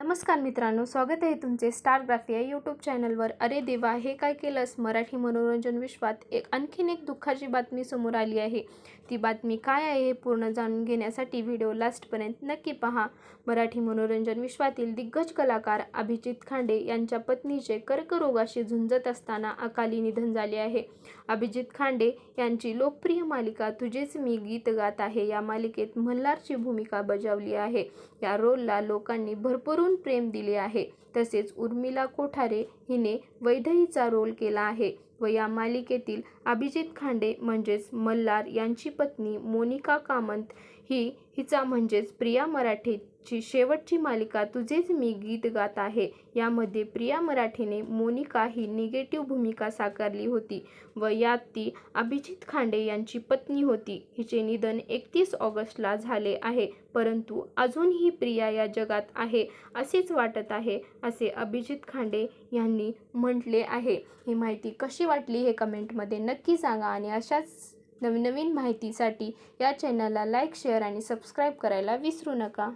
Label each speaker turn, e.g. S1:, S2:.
S1: नमस्कार मित्रांनो स्वागत आहे तुमचे स्टार ग्राफी या यूट्यूब चॅनलवर. अरे देवा हे काय केलंस? मराठी मनोरंजन विश्वात एक आणखीन एक दुःखाची बातमी समोर आली आहे. ती बातमी काय आहे हे पूर्ण जाणून घेण्यासाठी व्हिडिओ लास्टपर्यंत नक्की पहा. मराठी मनोरंजन विश्वातील दिग्गज कलाकार अभिजित खांडे यांच्या पत्नीचे कर्करोगाशी झुंजत असताना अकाली निधन झाले आहे. अभिजित खांडे यांची लोकप्रिय मालिका तुझेच मी गीत गात आहे या मालिकेत मल्हारची भूमिका बजावली आहे. या रोलला लोकांनी भरपूर भरभरून प्रेम दिले आहे. तसेच उर्मिला कोठारे हिने वैधईचा रोल केला आहे. व या मालिकेतील अभिजित खांडे म्हणजेच मल्हार यांची पत्नी मोनिका कामंत ही हिचा म्हणजेच प्रिया मराठेची शेवटची मालिका तुझेच मी गीत गात आहे. यामध्ये प्रिया मराठेने मोनिका ही निगेटिव्ह भूमिका साकारली होती व यात ती अभिजित खांडे यांची पत्नी होती. हिचे निधन एकतीस ऑगस्टला झाले आहे परंतु अजूनही प्रिया या जगात आहे असेच वाटत आहे असे अभिजित खांडे यांनी म्हटले आहे. ही माहिती कशी वाटली हे कमेंटमध्ये नक्की सांगा आणि अशाच नवनवीन माहितीसाठी या चॅनलला लाईक शेअर आणि सबस्क्राईब करायला विसरू नका.